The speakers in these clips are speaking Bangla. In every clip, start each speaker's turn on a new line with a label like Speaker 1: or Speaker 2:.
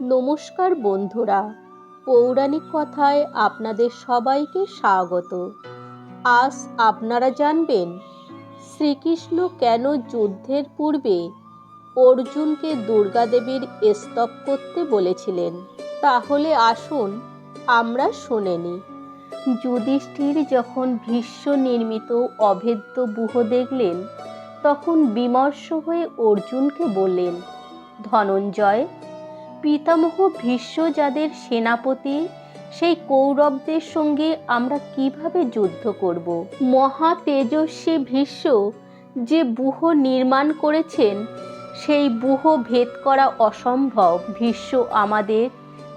Speaker 1: নমস্কার বন্ধুরা, পৌরাণিক কথায় আপনাদের সবাইকে স্বাগত। আজ আপনারা জানবেন, শ্রীকৃষ্ণ কেন যুদ্ধের পূর্বে অর্জুনকে দুর্গাদেবীর স্তব করতে বলেছিলেন? তাহলে আসুন আমরা শুনে নিই। যুধিষ্ঠির যখন ভীষ্ম নির্মিত অভেদ্য বুহ দেখলেন, তখন বিমর্ষ হয়ে অর্জুনকে বললেন, ধনঞ্জয় পিতামহ ভীষ্ম যাদের সেনাপতি, সেই কৌরবদের সঙ্গে আমরা কীভাবে যুদ্ধ করব? মহা তেজস্বী ভীষ্ম যে বুহ নির্মাণ করেছেন, সেই বুহ ভেদ করা অসম্ভব ভীষ্ম আমাদের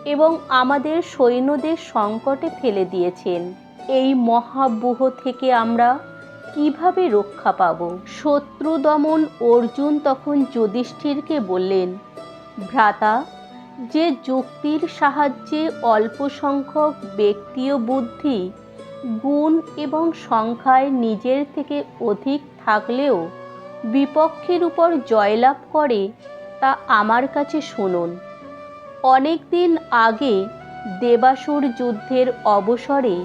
Speaker 1: এবং আমাদের সৈন্যদের সংকটে ফেলে দিয়েছেন। এই মহাবুহ থেকে আমরা কীভাবে রক্ষা পাব? শত্রু দমন অর্জুন তখন যুধিষ্ঠিরকে বললেন, ভ্রাতা যে যুক্তির সাহায্যে অল্প সংখ্যক ব্যক্তি ও বুদ্ধি, গুণ এবং সংখ্যায় নিজের থেকে অধিক থাকলেও বিপক্ষের উপর জয়লাভ করে, তা আমার কাছে শুনুন। অনেক দিন আগে দেবাসুর যুদ্ধের অবসরে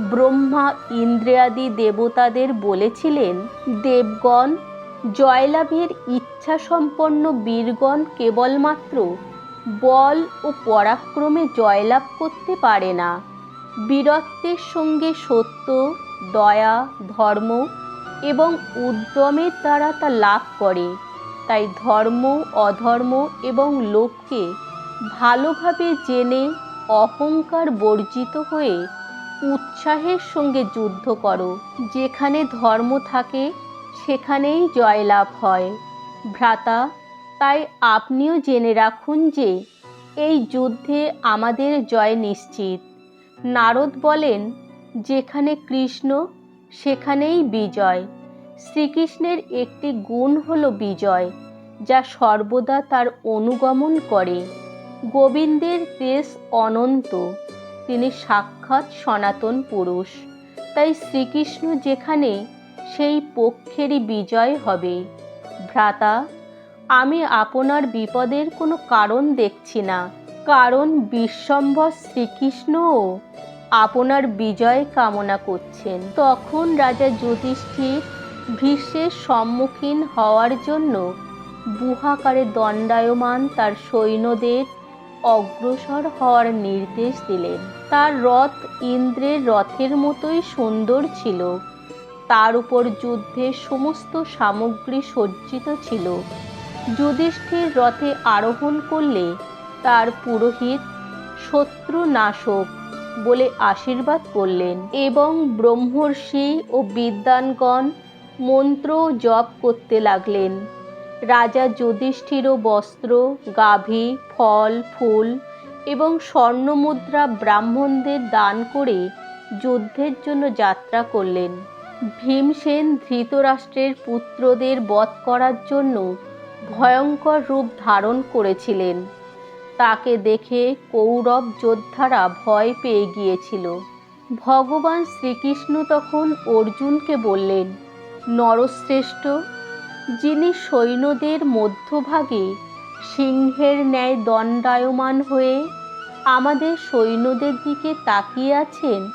Speaker 1: ব্রহ্মা ইন্দ্রিয়াদি দেবতাদের বলেছিলেন, দেবগণ, জয়লাভের ইচ্ছা সম্পন্ন বীরগণ কেবলমাত্র বল ও পরাক্রমে জয়লাভ করতে পারে না। বীরত্বের সঙ্গে সত্য, দয়া, ধর্ম এবং উদ্যমের দ্বারা তা লাভ করে। তাই ধর্ম, অধর্ম এবং লোককে ভালোভাবে জেনে অহংকার বর্জিত হয়ে উৎসাহের সঙ্গে যুদ্ধ করো। যেখানে ধর্ম থাকে, সেখানেই জয়লাভ হয়। ভ্রাতা তাই আপনিও জেনে রাখুন যে এই যুদ্ধে আমাদের জয় নিশ্চিত। নারদ বলেন, যেখানে কৃষ্ণ, সেখানেই বিজয়। শ্রীকৃষ্ণের একটি গুণ হল বিজয়, যা সর্বদা তার অনুগমন করে। গোবিন্দের দেশ অনন্ত, তিনি সাক্ষাৎ সনাতন পুরুষ। তাই শ্রীকৃষ্ণ যেখানে, সেই পক্ষেরই বিজয় হবে। ভ্রাতা আমি আপনার বিপদের কোনো কারণ দেখছি না। কারণ বিশ্বম্ভর শ্রীকৃষ্ণও আপনার বিজয় কামনা করছেন। তখন রাজা যুধিষ্ঠির ভীষ্মের সম্মুখীন হওয়ার জন্য বুহাকারে দণ্ডায়মান তার সৈন্যদের অগ্রসর হওয়ার নির্দেশ দিলেন। তার রথ ইন্দ্রের রথের মতোই সুন্দর ছিল। তার উপর যুদ্ধের সমস্ত সামগ্রী সজ্জিত ছিল। যুধিষ্ঠির রথে আরোহণ করলে তার পুরোহিত শত্রু নাশক বলে আশীর্বাদ করলেন এবং ব্রহ্মর্ষি ও বিদ্বানগণ মন্ত্র জপ করতে লাগলেন। রাজা যুধিষ্ঠিরও বস্ত্র, গাভী, ফল, ফুল এবং স্বর্ণমুদ্রা ব্রাহ্মণদের দান করে যুদ্ধের জন্য যাত্রা করলেন। ভীমসেন ধৃতরাষ্ট্রের পুত্রদের বধ করার জন্য ভয়ঙ্কর রূপ ধারণ করেছিলেন। তাকে দেখে কৌরব যোদ্ধারা ভয় পেয়ে গিয়েছিল। ভগবান শ্রীকৃষ্ণ তখন অর্জুনকে বললেন, নরশ্রেষ্ঠ, যিনি সৈন্যদের মধ্যভাগে সিংহের ন্যায় দণ্ডায়মান হয়ে আমাদের সৈন্যদের দিকে তাকিয়ে আছেন,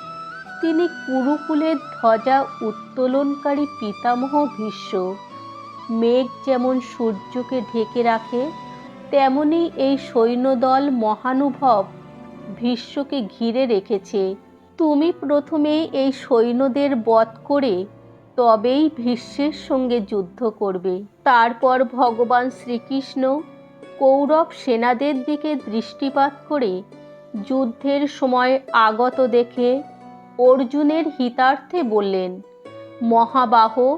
Speaker 1: তিনি কুরুকুলের ধ্বজা উত্তোলনকারী পিতামহ ভীষ্ম। মেঘ যেমন সূর্যকে ঢেকে রাখে, তেমনি এই সৈন্যদল মহানুভব ভীষ্মকে ঘিরে রেখেছে। তুমি প্রথমে এই সৈন্যদের বধ করে তবেই ভীষ্মের সঙ্গে যুদ্ধ করবে। তারপর ভগবান শ্রীকৃষ্ণ কৌরব সেনাদের দিকে দৃষ্টিপাত করে যুদ্ধের সময় আগত দেখে অর্জুনের হিতার্থে বললেন, মহাবাহ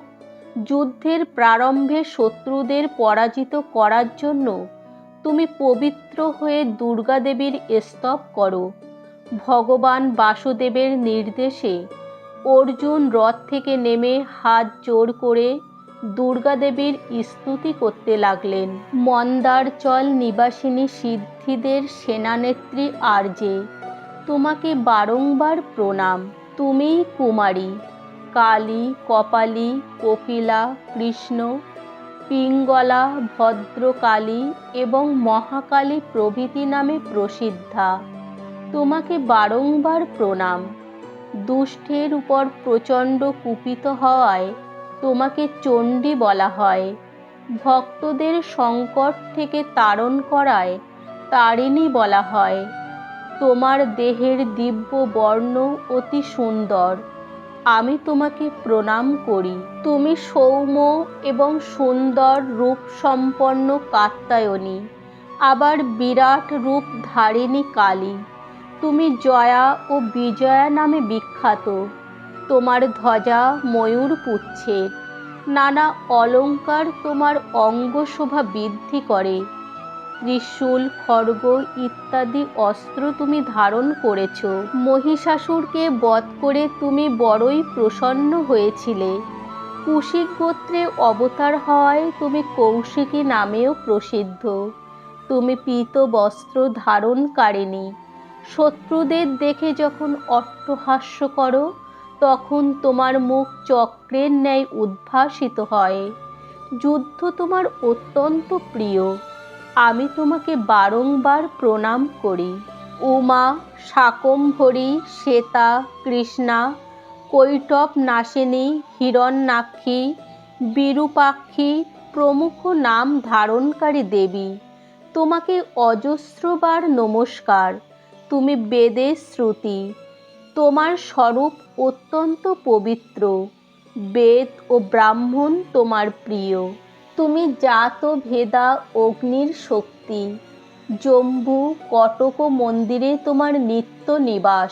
Speaker 1: যুদ্ধের প্রারম্ভে শত্রুদের পরাজিত করার জন্য তুমি পবিত্র হয়ে দুর্গাদেবীর স্তব করো। ভগবান বাসুদেবের নির্দেশে অর্জুন রথ থেকে নেমে হাত জোর করে দুর্গাদেবীর স্তুতি করতে লাগলেন। মন্দারচল নিবাসিনী সিদ্ধিদের সেনানেত্রী আর্যে, তোমাকে বারংবার প্রণাম। তুমিই কুমারী। কালী, কপালী কপিলা কৃষ্ণ, পিঙ্গলা, ভদ্রকালী এবং মহাকালী প্রভৃতি নামে প্রসিদ্ধা। তোমাকে বারংবার প্রণাম। দুষ্টের উপর প্রচণ্ড কুপিত হওয়ায় তোমাকে চণ্ডী বলা হয়। ভক্তদের সংকট থেকে তারণ করায় তারিণী বলা হয়। তোমার দেহের দিব্য বর্ণ অতি সুন্দর। আমি তোমাকে প্রণাম করি। তুমি সৌম্য এবং সুন্দর রূপ সম্পন্ন কাত্যায়নী, আবার বিরাট রূপ ধারিণী কালী। তুমি জয়া ও বিজয়া নামে বিখ্যাত। তোমার ধ্বজা ময়ূর পুচ্ছের নানা অলঙ্কার তোমার অঙ্গশোভা বৃদ্ধি করে। ত্রিশূল, খড়গ ইত্যাদি অস্ত্র তুমি ধারণ করেছ। মহিষাসুরকে বধ করে তুমি বড়ই প্রসন্ন হয়েছিলে। কুশিক গোত্রে অবতার হওয়ায় তুমি কৌশিকী নামেও প্রসিদ্ধ। তুমি পীত বস্ত্র ধারণ ধারণকারিণী। শত্রুদের দেখে যখন অট্টহাস্য করো, তখন তোমার মুখ চক্রের ন্যায় উদ্ভাসিত হয়। যুদ্ধ তোমার অত্যন্ত প্রিয়। আমি তোমাকে বারংবার প্রণাম করি। উমা, শাকম্ভরী, শ্বেতা, কৃষ্ণা, কৈটব নাসিনী, হিরণ্যাক্ষী, বিরূপাক্ষী প্রমুখ নাম ধারণকারী দেবী, তোমাকে অজস্রবার নমস্কার। তুমি বেদের শ্রুতি, তোমার স্বরূপ অত্যন্ত পবিত্র। বেদ ও ব্রাহ্মণ তোমার প্রিয়। তুমি জাত ভেদা অগ্নির শক্তি। জম্বু কটক মন্দিরে তোমার নিত্য নিবাস।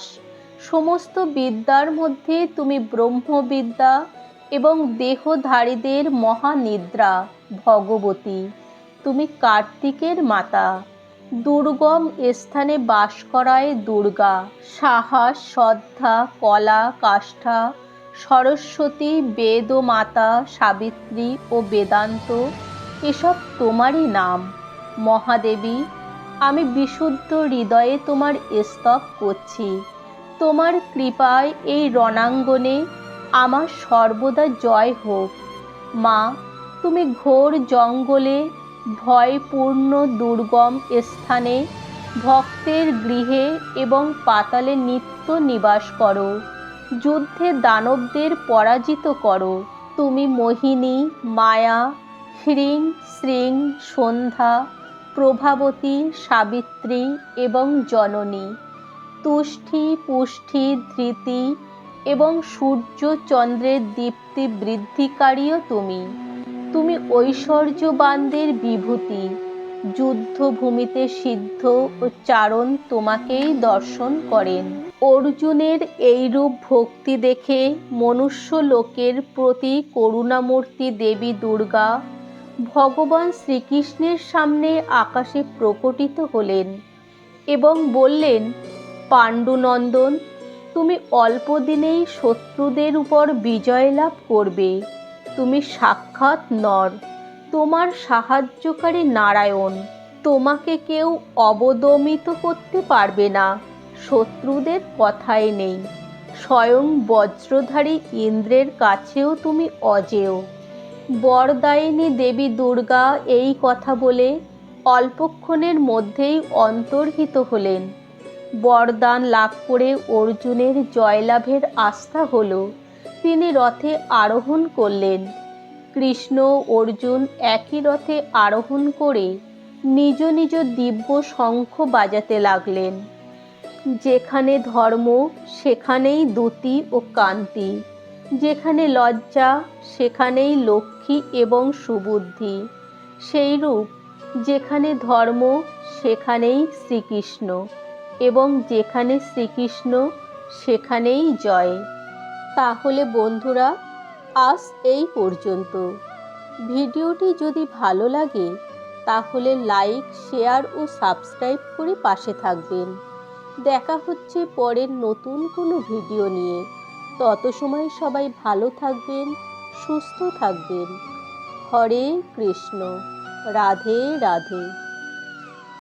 Speaker 1: সমস্ত বিদ্যার মধ্যে তুমি ব্রহ্মবিদ্যা এবং দেহধারীদের মহানিদ্রা, ভগবতী। তুমি কার্তিকের মাতা। দুর্গম স্থানে বাস করায় দুর্গা। সাহস শ্রদ্ধা, কলা, কাষ্ঠা সরস্বতী, বেদ ও মাতা, সাবিত্রী ও বেদান্ত, এসব তোমারই নাম। মহাদেবী, আমি বিশুদ্ধ হৃদয়ে তোমার স্তব করছি। তোমার কৃপায় এই রণাঙ্গনে আমার সর্বদা জয় হোক। মা, তুমি ঘোর জঙ্গলে, ভয়পূর্ণ দুর্গম স্থানে, ভক্তের গৃহে এবং পাতালে নিত্য নিবাস করো। যুদ্ধে দানবদের পরাজিত করো। তুমি মোহিনী, মায়া হ্রিং শ্রিং সন্ধ্যা, প্রভাবতী, সাবিত্রী এবং জননী। তুষ্টি, পুষ্টি, ধৃতি এবং সূর্য চন্দ্রের দীপ্তি বৃদ্ধিকারীও তুমি। তুমি ঐশ্বর্যবানদের বিভূতি। যুদ্ধভূমিতে সিদ্ধ ও চারণ তোমাকেই দর্শন করেন। অর্জুনের এইরূপ ভক্তি দেখে মনুষ্য লোকের প্রতি করুণামূর্তি দেবী দুর্গা ভগবান শ্রীকৃষ্ণের সামনে আকাশে প্রকটিত হলেন এবং বললেন, পাণ্ডুনন্দন, তুমি অল্প দিনেই শত্রুদের উপর বিজয় লাভ করবে। তুমি সাক্ষাৎ নর। তোমার সাহায্যকারী নারায়ণ। তোমাকে কেউ অবদমিত করতে পারবে না। শত্রুদের কথাই নেই। স্বয়ং বজ্রধারী ইন্দ্রের কাছেও তুমি অজেয়। বরদায়িনী দেবী দুর্গা এই কথা বলে অল্পক্ষণের মধ্যেই অন্তর্হিত হলেন। বরদান লাভ করে অর্জুনের জয়লাভের আস্থা হল। তিনি রথে আরোহণ করলেন। কৃষ্ণ, অর্জুন একই রথে আরোহণ করে নিজ নিজ দিব্য শঙ্খ বাজাতে লাগলেন। যেখানে ধর্ম, সেখানেই দ্যুতি ও কান্তি যেখানে লজ্জা, সেখানেই লক্ষ্মী এবং সুবুদ্ধি। সেইরূপ যেখানে ধর্ম, সেখানেই শ্রীকৃষ্ণ এবং যেখানে শ্রীকৃষ্ণ, সেখানেই জয়। তাহলে বন্ধুরা, আজ এই পর্যন্ত। ভিডিওটি যদি ভালো লাগে, তাহলে লাইক, শেয়ার ও সাবস্ক্রাইব করে পাশে থাকবেন। দেখা হচ্ছে পরের নতুন কোনো ভিডিও নিয়ে। তত সময় সবাই ভালো থাকবেন, সুস্থ থাকবেন। হরে কৃষ্ণ। রাধে রাধে।